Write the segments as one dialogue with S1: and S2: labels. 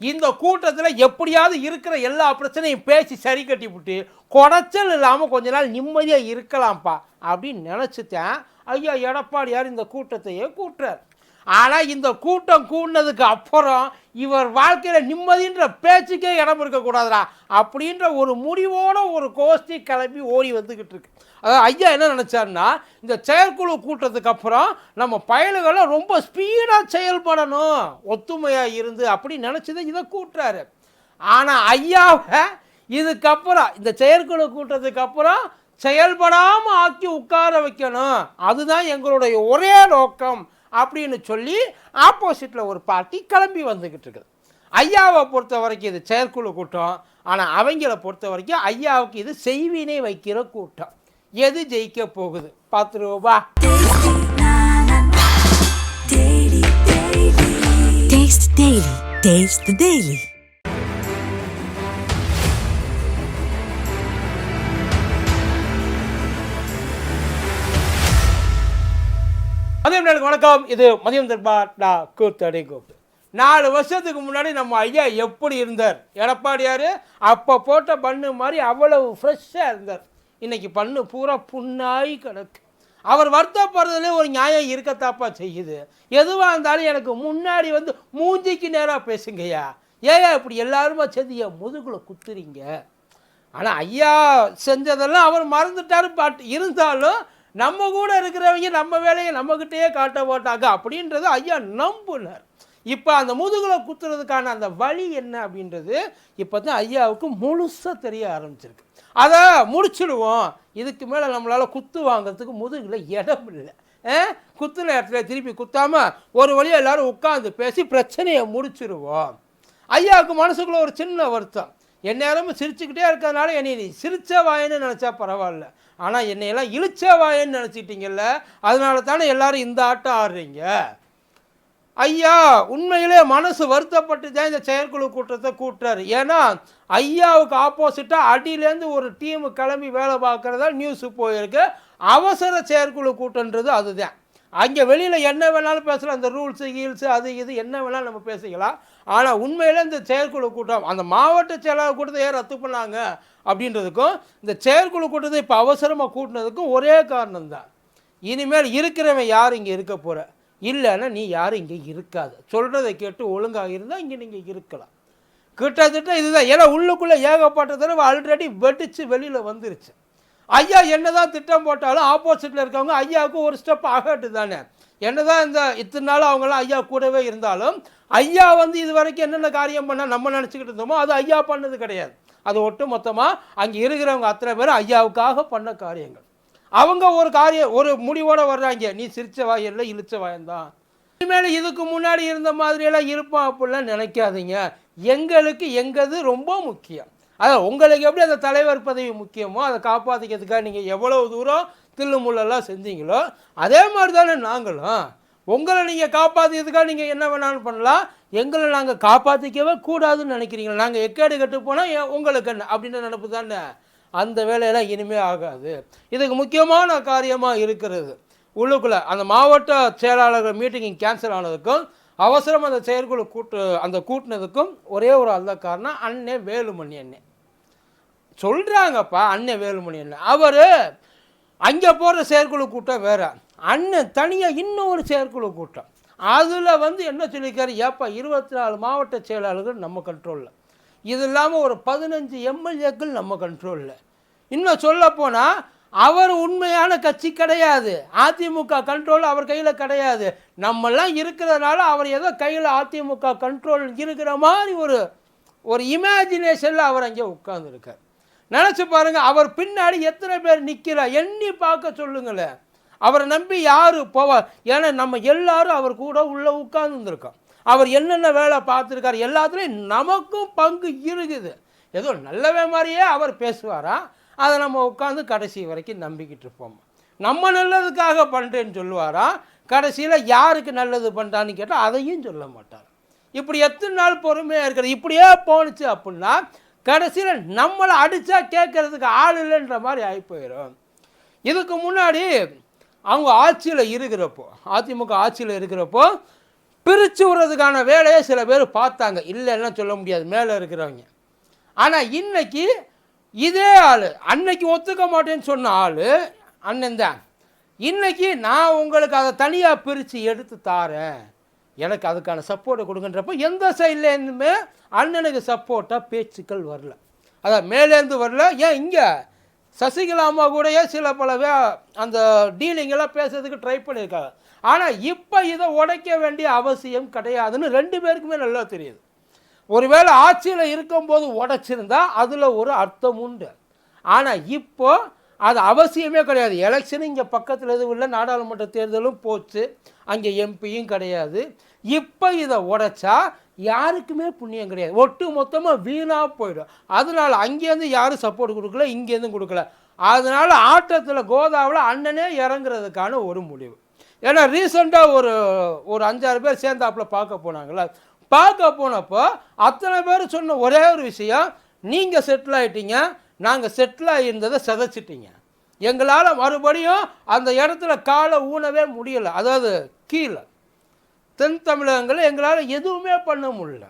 S1: இந்த கூட்டத்தில் எப்படியாவது இருக்கிற எல்லா பிரச்சனையும் பேசி சரி கட்டி விட்டு குடைச்சல் இல்லாமல் கொஞ்ச நாள் நிம்மதியாக இருக்கலாம்ப்பா அப்படின்னு நினச்சிட்டேன். ஐயா எடப்பாடியார் இந்த கூட்டத்தையே கூட்டுறார். ஆனால் இந்த கூட்டம் கூடினதுக்கு அப்புறம் இவர் வாழ்க்கையில் நிம்மதின்ற பேச்சுக்கே இடம் இருக்கக்கூடாதுடா அப்படின்ற ஒரு முடிவோட ஒரு கோஷ்டி கிளம்பி ஓடி வந்துக்கிட்டு இருக்கு. அதாவது ஐயா என்ன நினச்சாருன்னா இந்த செயற்குழு கூட்டத்துக்கு அப்புறம் நம்ம பயல்களை ரொம்ப ஸ்பீடாக செயல்படணும் ஒத்துமையாக இருந்து அப்படின்னு நினச்சதை இதை கூட்டுறாரு. ஆனால் ஐயாவை இதுக்கப்புறம் இந்த செயற்குழு கூட்டத்துக்கு அப்புறம் செயல்படாமல் ஆக்கி உட்கார வைக்கணும். அதுதான் எங்களுடைய ஒரே நோக்கம். அப்படின்னு சொல்லி ஆப்போசிட்டில் ஒரு பார்ட்டி கிளம்பி வந்துக்கிட்டு இருக்குது. ஐயாவை பொறுத்த வரைக்கும் இது செயற்குழு கூட்டம். ஆனால் அவங்கள பொறுத்த வரைக்கும் ஐயாவுக்கு இது செய்வினை வைக்கிற கூட்டம். எது ஜெயிக்க போகுது?
S2: பத்து ரூபா டேஸ்ட் டெய்லி
S1: மதியம் நேருக்கு வணக்கம். இது மதியம் தர்பாட்டா கூத்தடி கூப்பிட்டு நாலு வருஷத்துக்கு முன்னாடி நம்ம ஐயா எப்படி இருந்தார்? எடப்பாடியார் அப்போ போட்ட பண்ணு மாதிரி அவ்வளவு ஃப்ரெஷ்ஷாக இருந்தார். இன்றைக்கி பண்ணு பூரா புண்ணாய் கிடக்கு. அவர் வருத்தப்படுறதுலேயே ஒரு நியாயம் இருக்கத்தாப்பா செய்யுது. எதுவாக இருந்தாலும் எனக்கு முன்னாடி வந்து மூஞ்சிக்கு நேராக பேசுங்கய்யா. ஏயா இப்படி எல்லாருமா சேர்ந்து என் முதுகுல குத்துறீங்க? ஆனால் ஐயா செஞ்சதெல்லாம் அவர் மறந்துட்டார் பாட்டு இருந்தாலும் நம்ம கூட இருக்கிறவங்க நம்ம வேலையை நம்மக்கிட்டேயே காட்ட போட்டாங்க அப்படின்றது ஐயா நம்புனர். இப்போ அந்த முதுகில் குத்துறதுக்கான அந்த வழி என்ன அப்படின்றது இப்போ தான் ஐயாவுக்கு முழுசாக தெரிய ஆரம்பிச்சிருக்கு. அதை முடிச்சிடுவோம். இதுக்கு மேலே நம்மளால் குத்து வாங்குறதுக்கு முதுகில் இடம் இல்லை. ஆ? குத்துன இடத்துல திருப்பி குத்தாமல் ஒரு வழியாக எல்லாரும் உட்காந்து பேசி பிரச்சனையை முடிச்சிடுவோம். ஐயாவுக்கு மனசுக்குள்ளே ஒரு சின்ன வருத்தம். எந்நேரமும் சிரிச்சுக்கிட்டே இருக்கிறதுனால என்னை நீ சிரிச்ச வாயின்னு நினச்சா பரவாயில்ல. ஆனால் என்னையெல்லாம் இழிச்ச வாயன்னு நினச்சிட்டீங்கல்ல அதனால தானே எல்லாரும் இந்த ஆட்டம் ஆடுறீங்க? ஐயா உண்மையிலே மனசு வருத்தப்பட்டு தான் இந்த செயற்குழு கூட்டத்தை கூட்டுறாரு. ஏன்னா ஐயாவுக்கு ஆப்போசிட்டாக அடியிலேருந்து ஒரு டீமு கிளம்பி வேலை பார்க்குறதா நியூஸு போயிருக்கு. அவசர செயற்குழு கூட்டன்றது அதுதான். அங்கே வெளியில் என்ன வேணாலும் பேசலாம். அந்த ரூல்ஸு கீல்ஸு அது இது என்ன வேணாலும் நம்ம பேசிக்கலாம். ஆனால் உண்மையிலே இந்த செயற்குழு கூட்டம் அந்த மாவட்ட செயலாளர் கூட்டத்தை ஏன் ரத்து பண்ணாங்க? அப்படின்றதுக்கும் இந்த செயற்குழு கூட்டத்தை இப்போ அவசரமாக கூட்டினதுக்கும் ஒரே காரணம் தான் இனிமேல் இருக்கிறவன் யார் இங்கே இருக்க போகிற இல்லைன்னா நீ யாரும் இங்கே இருக்காது. சொல்கிறதை கேட்டு ஒழுங்காக இருந்தால் இங்கே நீங்கள் இருக்கலாம். கிட்டத்தட்ட இதுதான். ஏன்னா உள்ளுக்குள்ளே ஏகப்பட்ட தடவை ஆல்ரெடி வெடிச்சு வெளியில் வந்துருச்சு. ஐயா என்னதான் திட்டம் போட்டாலும் ஆப்போசிட்டில் இருக்கவங்க ஐயாவுக்கு ஒரு ஸ்டெப் ஆகட்டு தானே என்னதான் இந்த இத்தனை நாள் அவங்களாம் ஐயா கூடவே இருந்தாலும் ஐயா வந்து இது வரைக்கும் என்னென்ன காரியம் பண்ணால் நம்ம நினச்சிக்கிட்டு இருந்தோமோ அது ஐயா பண்ணது கிடையாது. அது ஒட்டு மொத்தமாக அங்கே இருக்கிறவங்க அத்தனை பேரும் ஐயாவுக்காக பண்ண காரியங்கள். அவங்க ஒரு காரியம் ஒரு முடிவோடு வர்றாங்க. நீ சிரிச்ச வாயில் இழிச்ச வாயந்தான் இனிமேல் இதுக்கு முன்னாடி இருந்த மாதிரியெல்லாம் இருப்பான் அப்படிலாம் நினைக்காதீங்க. எங்களுக்கு எங்கது ரொம்ப முக்கியம். அதான் உங்களுக்கு எப்படி அந்த தலைவர் பதவி முக்கியமோ அதை காப்பாற்றிக்கிறதுக்காக நீங்கள் எவ்வளோ தூரம் தில்லுமுள்ளெல்லாம் செஞ்சீங்களோ அதே மாதிரி தானே நாங்களும். உங்களை நீங்கள் காப்பாற்றிக்கிறதுக்காக நீங்கள் என்ன வேணாலும் பண்ணலாம். எங்களை நாங்கள் காப்பாற்றிக்கவே கூடாதுன்னு நினைக்கிறீங்களா? நாங்கள் எக்கேடு கட்டு போனால் உங்களுக்கு என்ன? அப்படின்ற நினப்பு தானே. அந்த வேலையெல்லாம் இனிமே ஆகாது. இதுக்கு முக்கியமான காரியமாக இருக்கிறது உள்ளுக்குள்ளே அந்த மாவட்ட செயலாளர்கள் மீட்டிங் கேன்சல் ஆனதுக்கும் அவசரம் அந்த செயற்குழு கூட்டு அந்த கூட்டினதுக்கும் ஒரே ஒரு அல்ல காரணம் அண்ணே வேலுமணி அண்ணே. சொல்கிறாங்கப்பா அண்ணன் வேலுமணி அண்ணன் அவர் அங்கே போகிற செயற்குழு கூட்டம் வேறு. அண்ணன் தனியாக இன்னொரு செயற்குழு கூட்டம். அதில் வந்து என்ன சொல்லியிருக்காரு? ஏப்பா இருபத்தி நாலு மாவட்ட செயலாளர்கள் நம்ம கண்ட்ரோலில் இது இல்லாமல் ஒரு பதினஞ்சு எம்எல்ஏக்கள் நம்ம கண்ட்ரோலில் இன்னும் சொல்லப்போனால் அவர் உண்மையான கட்சி கிடையாது. அதிமுக கண்ட்ரோல் அவர் கையில் கிடையாது. நம்மெல்லாம் இருக்கிறதுனால அவர் ஏதோ கையில் அதிமுக கண்ட்ரோல் இருக்கிற மாதிரி ஒரு ஒரு இமேஜினேஷனில் அவர் அங்கே உட்காந்துருக்கார் நினச்சி பாருங்கள் அவர் பின்னாடி எத்தனை பேர் நிற்கிறா எண்ணி பார்க்க சொல்லுங்களேன் அவரை நம்பி யார் போவார் ஏன்னா நம்ம எல்லாரும் அவர் கூட உள்ளே உட்கார்ந்துருக்கோம். அவர் என்னென்ன வேலை பார்த்துருக்காரு எல்லாத்துலேயும் நமக்கும் பங்கு இருக்குது. ஏதோ நல்லவே மாதிரியே அவர் பேசுவாரா? அதை நம்ம உட்காந்து கடைசி வரைக்கும் நம்பிக்கிட்டு இருப்போம். நம்ம நல்லதுக்காக பண்ணுறேன்னு சொல்லுவாரா? கடைசியில் யாருக்கு நல்லது பண்ணுறான்னு கேட்டால் அதையும் சொல்ல மாட்டார். இப்படி எத்தனை நாள் பொறுமையாக இருக்கிறது? இப்படியே போணுச்சு அப்படின்னா கடைசியில் நம்மளை அடித்தா கேட்கறதுக்கு ஆள் இல்லைன்ற மாதிரி ஆகி போயிடும் இதுக்கு முன்னாடி அவங்க ஆட்சியில் இருக்கிறப்போ அதிமுக ஆட்சியில் இருக்கிறப்போ பிரித்து விடுறதுக்கான வேலையை சில பேர் பார்த்தாங்க. இல்லைன்னா சொல்ல முடியாது மேலே இருக்கிறவங்க. ஆனால் இன்றைக்கி இதே ஆள் அன்னைக்கு ஒத்துக்க மாட்டேன்னு சொன்ன ஆள் அண்ணன் தான். இன்றைக்கி நான் உங்களுக்கு அதை தனியாக பிரித்து எடுத்து தாரேன். எனக்கு அதுக்கான சப்போர்ட்டை கொடுங்கன்றப்போ எந்த சைட்லேருந்துமே அண்ணனுக்கு சப்போர்ட்டாக பேச்சுக்கள் வரல. அதான் மேலேருந்து வரல. ஏன் இங்கே சசிகலா அம்மா கூடயே சில பல வே அந்த டீலிங்கெல்லாம் பேசுறதுக்கு ட்ரை பண்ணியிருக்காங்க ஆனால் இப்போ இதை உடைக்க வேண்டிய அவசியம் கிடையாதுன்னு ரெண்டு பேருக்குமே நல்லா தெரியுது. ஒருவேளை ஆட்சியில் இருக்கும்போது உடைச்சிருந்தா அதில் ஒரு அர்த்தம் உண்டு ஆனால் இப்போ அது அவசியமே கிடையாது. எலெக்ஷன் இங்கே பக்கத்தில் எதுவும் இல்லை. நாடாளுமன்ற தேர்தலும் போச்சு. அங்கே எம்பியும் கிடையாது. இப்போ இதை உடைச்சா யாருக்குமே புண்ணியம் கிடையாது. ஒட்டு மொத்தமாக வீணாக போயிடும். அதனால் அங்கேருந்து யாரும் சப்போர்ட் கொடுக்கல இங்கேருந்து கொடுக்கல. அதனால் ஆட்டத்தில் கோதாவில் அண்ணனே இறங்குறதுக்கான ஒரு முடிவு. ஏன்னா ரீசெண்டாக ஒரு ஒரு அஞ்சாறு பேர் சேர்ந்தாப்புல பார்க்க போனாங்களா பார்க்க போனப்போ அத்தனை பேர் சொன்ன ஒரே ஒரு விஷயம் நீங்கள் செட்டில் ஆகிட்டீங்க நாங்கள் செட்டில் ஆகியிருந்ததை சிதைச்சிட்டீங்க. எங்களால் மறுபடியும் அந்த இடத்துல காலை ஊனவே முடியலை. அதாவது கீழே. தென் தமிழகங்களில் எங்களால் எதுவுமே பண்ண முடியல.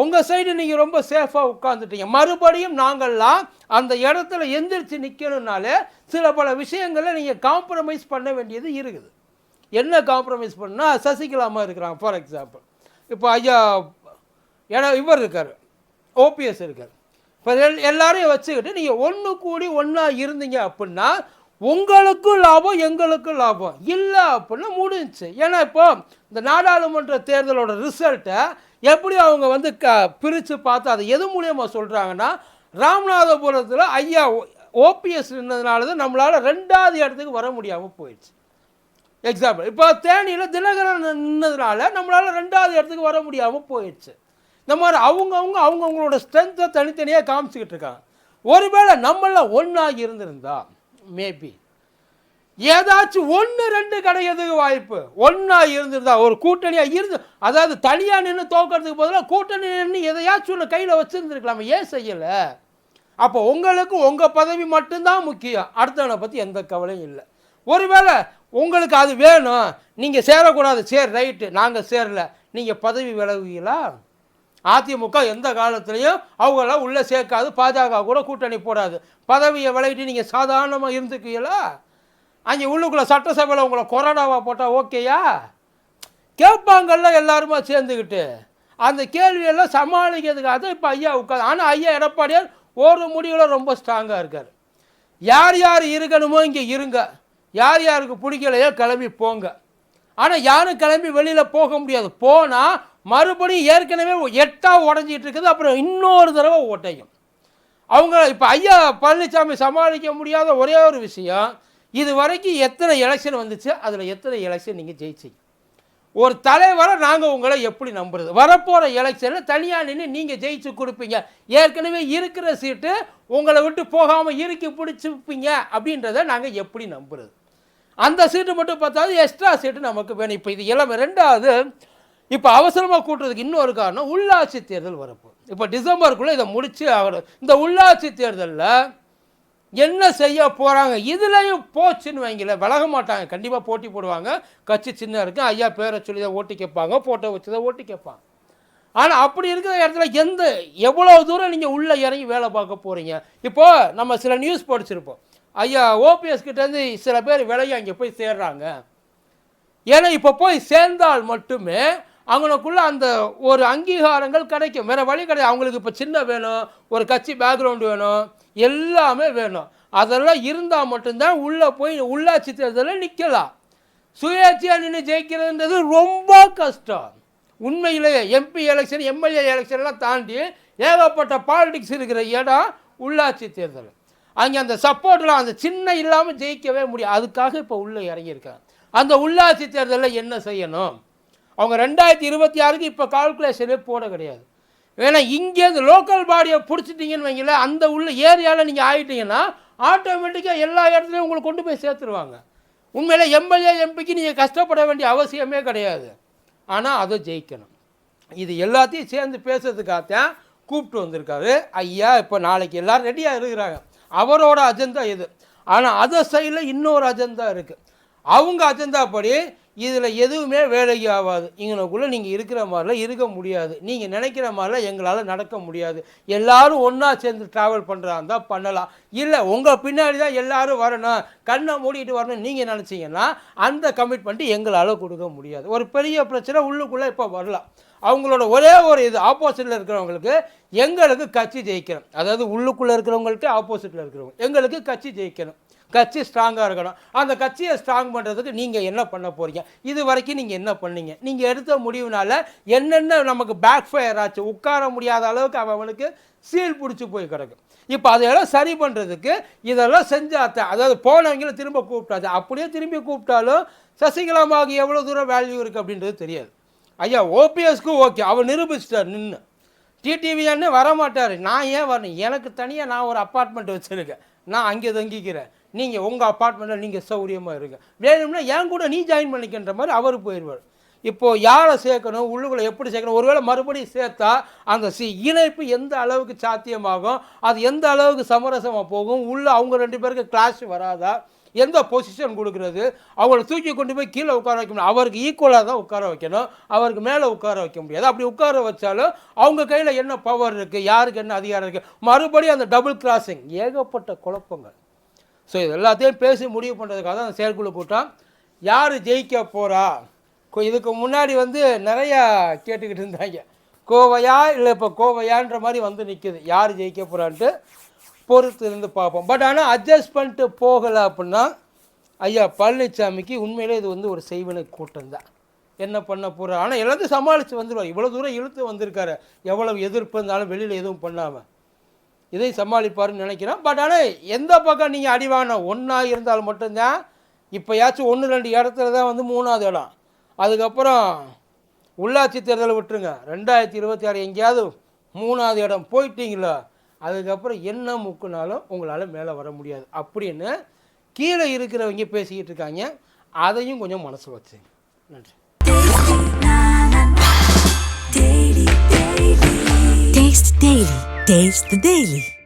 S1: உங்கள் சைடு நீங்கள் ரொம்ப சேஃபாக உட்காந்துட்டீங்க மறுபடியும் நாங்கள்லாம் அந்த இடத்துல எந்திரிச்சு நிற்கணும்னாலே சில பல விஷயங்களை நீங்கள் காம்ப்ரமைஸ் பண்ண வேண்டியது இருக்குது. என்ன காம்ப்ரமைஸ் பண்ணால் சசிகலாமா இருக்கிறாங்க ஃபார் எக்ஸாம்பிள் இப்போ ஐயா ஏன்னா இவர் இருக்கார். ஓபிஎஸ் இருக்கார். இப்போ எல்லாரையும் வச்சுக்கிட்டு நீங்கள் ஒன்று கூடி ஒன்றா இருந்தீங்க அப்படின்னா உங்களுக்கும் லாபம் எங்களுக்கும் லாபம். இல்லை அப்படின்னா முடிஞ்சு ஏன்னா இப்போ இந்த நாடாளுமன்ற தேர்தலோட ரிசல்ட்டை எப்படி அவங்க வந்து க பிரித்து பார்த்து அதை எது மூலியமாக சொல்கிறாங்கன்னா ராமநாதபுரத்தில் ஐயா ஓபிஎஸ் நின்றதுனால தான் நம்மளால் ரெண்டாவது இடத்துக்கு வர முடியாமல் போயிடுச்சு. எக்ஸாம்பிள் இப்போ தேனியில் தினகரன் நின்றதுனால நம்மளால் ரெண்டாவது இடத்துக்கு வர முடியாமல் போயிடுச்சு. இந்த மாதிரி அவங்கவுங்க அவங்கவுங்களோட ஸ்ட்ரென்த்தை தனித்தனியாக காமிச்சிக்கிட்டு இருக்காங்க. ஒருவேளை நம்மள ஒன்றாகி இருந்திருந்தா மேபி ஏதாச்சும் ஒன்று ரெண்டு கிடைக்கிறதுக்கு வாய்ப்பு. ஒன்றா இருந்திருந்தா ஒரு கூட்டணியாக இருந்து அதாவது தனியாக நின்று தோக்கிறதுக்கு பதிலாக கூட்டணி நின்று எதையாச்சும் ஒன்று கையில் வச்சுருந்துருக்கலாம் ஏன் செய்யலை? அப்போ உங்களுக்கு உங்கள் பதவி மட்டும்தான் முக்கியம். அடுத்தவனை பற்றி எந்த கவலையும் இல்லை. ஒருவேளை உங்களுக்கு அது வேணும். நீங்கள் சேரக்கூடாது. சேர் ரைட்டு நாங்கள் சேரல. நீங்கள் பதவி விலகுவீங்களா? அதிமுக எந்த காலத்துலேயும் அவங்களாம் உள்ளே சேர்க்காது பாஜக கூட கூட்டணி போடாது. பதவியை விளையிட்டு நீங்கள் சாதாரணமாக இருந்துக்குவீங்களா அங்கே உள்ளுக்குள்ளே சட்டசபையில் உங்களை கொரோனாவாக போட்டால் ஓகேயா? கேட்பாங்கள்ல எல்லாருமா சேர்ந்துக்கிட்டு. அந்த கேள்வியெல்லாம் சமாளிக்கிறதுக்காக தான் இப்போ ஐயா உட்காந்து ஆனால் ஐயா எடப்பாடியார் ஒரு முடிவில் ரொம்ப ஸ்ட்ராங்காக இருக்கார். யார் யார் இருக்கணுமோ இங்கே இருங்க. யார் யாருக்கு பிடிக்கலையோ கிளம்பி போங்க. ஆனால் யாரும் கிளம்பி வெளியில் போக முடியாது. போனால் மறுபடியும் ஏற்கனவே எட்டாக உடஞ்சிட்டு இருக்குது. அப்புறம் இன்னொரு தடவை ஒட்டையும் அவங்க இப்போ ஐயா பழனிசாமி சமாளிக்க முடியாத ஒரே ஒரு விஷயம் இது வரைக்கும் எத்தனை எலெக்ஷன் வந்துச்சு அதில் எத்தனை எலெக்ஷன் நீங்கள் ஜெயிச்சிங்க? ஒரு தலைவரை நாங்கள் உங்களை எப்படி நம்புறது? வரப்போகிற எலெக்ஷனில் தனியாக நின்று நீங்கள் ஜெயிச்சு கொடுப்பீங்க. ஏற்கனவே இருக்கிற சீட்டு உங்களை விட்டு போகாமல் இறுக்கி பிடிச்சிப்பீங்க அப்படின்றத நாங்கள் எப்படி நம்புறது? அந்த சீட்டு மட்டும் பார்த்தாலும் எக்ஸ்ட்ரா சீட்டு நமக்கு வேணும். இப்போ இது எல்லாமே ரெண்டாவது இப்போ அவசரமாக கூட்டுறதுக்கு இன்னொரு காரணம் உள்ளாட்சி தேர்தல் வரப்போ. இப்போ டிசம்பருக்குள்ளே இதை முடித்து ஆகணும் இந்த உள்ளாட்சி தேர்தலில் என்ன செய்ய போகிறாங்க இதுலேயும் போச்சுன்னு வைங்கள விலக மாட்டாங்க. கண்டிப்பாக போட்டி போடுவாங்க. கட்சி சின்ன இருக்கும் ஐயா பேரை சொல்லி தான் ஓட்டி கேட்பாங்க. ஃபோட்டோ வச்சு தான் ஓட்டி கேட்பாங்க. ஆனால் அப்படி இருக்கிற இடத்துல எந்த எவ்வளோ தூரம் நீங்கள் உள்ளே இறங்கி வேலை பார்க்க போகிறீங்க இப்போது நம்ம சில நியூஸ் படிச்சிருப்போம். ஐயா ஓபிஎஸ் கிட்டேருந்து சில பேர் விலகி அங்கே போய் சேர்றாங்க. ஏன்னா இப்போ போய் சேர்ந்தால் மட்டுமே அவங்களுக்குள்ள அந்த ஒரு அங்கீகாரங்கள் கிடைக்கும். வேறு வழி கிடையாது. அவங்களுக்கு இப்போ சின்ன வேணும் ஒரு கட்சி பேக்ரவுண்டு வேணும் எல்லாமே வேணும். அதெல்லாம் இருந்தால் மட்டும்தான் உள்ளே போய் உள்ளாட்சி தேர்தலில் நிற்கலாம் சுயேட்சையாக நின்று ஜெயிக்கிறதுன்றது ரொம்ப கஷ்டம். உண்மையிலேயே எம்பி எலெக்ஷன் எம்எல்ஏ எலெக்ஷன்லாம் தாண்டி ஏகப்பட்ட பாலிடிக்ஸ் இருக்கிற இடம் உள்ளாட்சி தேர்தல். அங்கே அந்த சப்போர்ட்லாம் அந்த சின்ன இல்லாமல் ஜெயிக்கவே முடியும் அதுக்காக இப்போ உள்ளே இறங்கியிருக்காங்க. அந்த உள்ளாட்சி தேர்தலில் என்ன செய்யணும்? அவங்க ரெண்டாயிரத்தி இருபத்தி ஆறுக்கு இப்போ கால்குலேஷனே போட கிடையாது. ஏன்னா இங்கேருந்து லோக்கல் பாடியை பிடிச்சிட்டிங்கன்னு வைங்களேன் அந்த உள்ள ஏரியாவில் நீங்கள் ஆகிட்டீங்கன்னா ஆட்டோமேட்டிக்காக எல்லா இடத்துலையும் உங்களை கொண்டு போய் சேர்த்துருவாங்க. உண்மையிலே எம்எல்ஏ எம்பிக்கு நீங்கள் கஷ்டப்பட வேண்டிய அவசியமே கிடையாது. ஆனால் அதை ஜெயிக்கணும். இது எல்லாத்தையும் சேர்ந்து பேசுறதுக்காகத்தான் கூப்பிட்டு வந்திருக்காரு. ஐயா இப்போ நாளைக்கு எல்லோரும் ரெடியாக இருக்கிறாங்க. அவரோட அஜெண்டா இது. ஆனால் அதர் சைடில் இன்னொரு அஜெண்டா இருக்குது அவங்க அஜெண்டா படி இதில் எதுவுமே வேலைக்கு ஆகாது. இங்கனக்குள்ளே நீங்கள் இருக்கிற மாதிரிலாம் இருக்க முடியாது. நீங்கள் நினைக்கிற மாதிரிலாம் எங்களால் நடக்க முடியாது. எல்லோரும் ஒன்றா சேர்ந்து ட்ராவல் பண்ணுறா இருந்தால் பண்ணலாம். இல்லை உங்கள் பின்னாடி தான் எல்லோரும் வரணும். கண்ணை மூடிட்டு வரணும். நீங்கள் நினச்சிங்கன்னா அந்த கமிட்மெண்ட்டு எங்களால் கொடுக்க முடியாது. ஒரு பெரிய பிரச்சனை உள்ளுக்குள்ளே இப்போ வரலாம். அவங்களோட ஒரே ஒரு இது ஆப்போசிட்டில் இருக்கிறவங்களுக்கு எங்களுக்கு கட்சி ஜெயிக்கணும். அதாவது உள்ளுக்குள்ளே இருக்கிறவங்களுக்கு ஆப்போசிட்டில் இருக்கிறவங்க. எங்களுக்கு கட்சி ஜெயிக்கணும். கட்சி ஸ்ட்ராங்காக இருக்கணும். அந்த கட்சியை ஸ்ட்ராங் பண்ணுறதுக்கு நீங்கள் என்ன பண்ண போகிறீங்க இது வரைக்கும் நீங்கள் என்ன பண்ணீங்க? நீங்கள் எடுத்த முடிவுனால என்னென்ன நமக்கு பேக் ஃபயர் ஆச்சு? உட்கார முடியாத அளவுக்கு அவனுக்கு சீல் பிடிச்சி போய் கிடக்கும் இப்போ அதையெல்லாம் சரி பண்ணுறதுக்கு இதெல்லாம் செஞ்சாத்த அதாவது போனவங்கள திரும்ப கூப்பிட்டாச்சு. அப்படியே திரும்பி கூப்பிட்டாலும் சசிகலாமாவுக்கு எவ்வளோ தூரம் வேல்யூ இருக்குது அப்படின்றது தெரியாது. ஐயா ஓபிஎஸ்க்கு ஓகே அவர் நிரூபிச்சிட்டார் நின்று டிடிவியான்னு வரமாட்டார். நான் ஏன் வரணும்? எனக்கு தனியாக நான் ஒரு அப்பார்ட்மெண்ட் வச்சுருக்கேன். நான் அங்கே தங்கிக்கிறேன். நீங்கள் உங்கள் அப்பார்ட்மெண்ட்டில் நீங்கள் சௌகரியமாக இருங்க. வேணும்னா என் கூட நீ ஜாயின் பண்ணிக்கின்ற மாதிரி அவர் போயிடுவார். இப்போது யாரை சேர்க்கணும் உள்ளுக்குள்ளே எப்படி சேர்க்கணும் ஒருவேளை மறுபடியும் சேர்த்தா அந்த சி இணைப்பு எந்த அளவுக்கு சாத்தியமாகும் அது எந்த அளவுக்கு சமரசமாக போகும் உள்ளே அவங்க ரெண்டு பேருக்கு கிளாஷ் வராதா எந்த பொசிஷன் கொடுக்குறது அவங்கள தூக்கி கொண்டு போய் கீழே உட்கார வைக்க முடியும் அவருக்கு ஈக்குவலாக தான் உட்கார வைக்கணும். அவருக்கு மேலே உட்கார வைக்க முடியாது. அப்படி உட்கார வச்சாலும் அவங்க கையில் என்ன பவர் இருக்குது யாருக்கு என்ன அதிகாரம் இருக்குது மறுபடியும் அந்த டபுள் கிராசிங் ஏகப்பட்ட குழப்பங்கள். ஸோ இது எல்லாத்தையும் பேசி முடிவு பண்ணுறதுக்காக தான் அந்த செயற்குழு கூட்டம். யார் ஜெயிக்க போகிறா இதுக்கு முன்னாடி வந்து நிறையா கேட்டுக்கிட்டு இருந்தாங்க. கோவையா இல்லை இப்போ கோவையான்ற மாதிரி வந்து நிற்குது யார் ஜெயிக்க போகிறான்ட்டு பொறுத்து இருந்து பார்ப்போம். பட் ஆனால் அட்ஜஸ்ட் பண்ணிட்டு போகலை அப்படின்னா ஐயா பழனிசாமிக்கு உண்மையிலே இது வந்து ஒரு செய்வனை கூட்டம் தான். என்ன பண்ண போகிறார் ஆனால் எல்லாத்தையும் சமாளித்து வந்துடுவார் இவ்வளோ தூரம் இழுத்து வந்திருக்காரு. எவ்வளவு எதிர்ப்பு இருந்தாலும் வெளியில் எதுவும் பண்ணாமல் இதை சமாளிப்பாருன்னு நினைக்கிறேன். பட் ஆனால் எந்த பக்கம் நீங்கள் அடிவான ஒன்றா இருந்தால் மட்டும்தான் இப்போயாச்சும் ஒன்று ரெண்டு இடத்துல தான் வந்து மூணாவது இடம். அதுக்கப்புறம் உள்ளாட்சி தேர்தலை விட்டுருங்க. ரெண்டாயிரத்தி இருபத்தி ஆறு எங்கேயாவது மூணாவது இடம் போயிட்டீங்களோ? அதுக்கப்புறம் என்ன முக்குனாலும் உங்களால் மேலே வர முடியாது. அப்படின்னு கீழே இருக்கிறவங்க பேசிக்கிட்டு இருக்காங்க. அதையும் கொஞ்சம் மனசு வச்சுங்க. நன்றி.
S2: Taste the Daily.